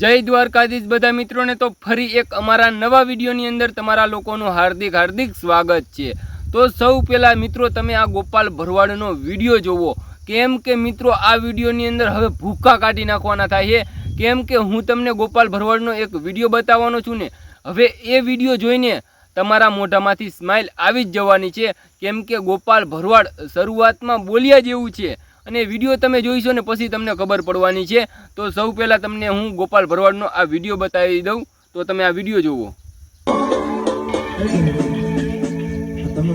જય દ્વારકાધીશ બધા મિત્રોને તો ફરી એક અમારા નવા વિડીયોની અંદર તમારા લોકોનું હાર્દિક હાર્દિક સ્વાગત છે. તો સૌ પહેલાં મિત્રો તમે આ ગોપાલ ભરવાડનો વીડિયો જોવો. કેમ કે મિત્રો આ વિડીયોની અંદર હવે ભૂકા કાઢી નાખવાના થાય છે. કેમ કે હું તમને ગોપાલ ભરવાડનો એક વીડિયો બતાવવાનો છું ને. હવે એ વીડિયો જોઈને તમારા મોઢામાંથી સ્માઇલ આવી જ જવાની છે. કેમ કે ગોપાલ ભરવાડ શરૂઆતમાં બોલ્યા જેવું છે. અને વીડિયો તમે જોઈશો ને પછી તમને ખબર પડવાની છે. તો સૌ પહેલાં તમને હું ગોપાલ ભરવાડનો આ વીડિયો બતાવી દઉં. તો તમે આ વીડિયો જુઓ. તમે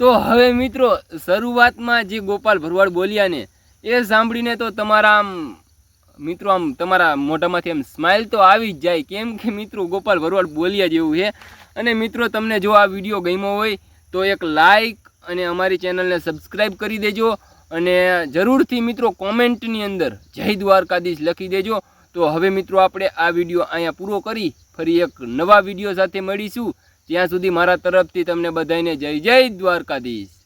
તો હવે મિત્રો, શરૂઆતમાં જે ગોપાલ ભરવાડ બોલ્યા ને, એ સાંભળીને તો તમારા આમ, મિત્રો આમ તમારા મોઢામાંથી આમ સ્માઇલ તો આવી જ જાય. કેમ કે મિત્રો, ગોપાલ ભરવાડ બોલ્યા જેવું છે. અને મિત્રો, તમને જો આ વીડિયો ગમ્યો હોય, તો એક લાઈક અને અમારી ચેનલને સબસ્ક્રાઈબ કરી દેજો. અને જરૂરથી મિત્રો કોમેન્ટની અંદર જય દ્વારકાધીશ લખી દેજો. તો હવે મિત્રો, આપણે આ વીડિયો અહીંયા પૂરો કરી, ફરી એક નવા વીડિયો સાથે મળીશું. ત્યાં સુધી મારા તરફથી તમને બધાને જય જય દ્વારકાધીશ.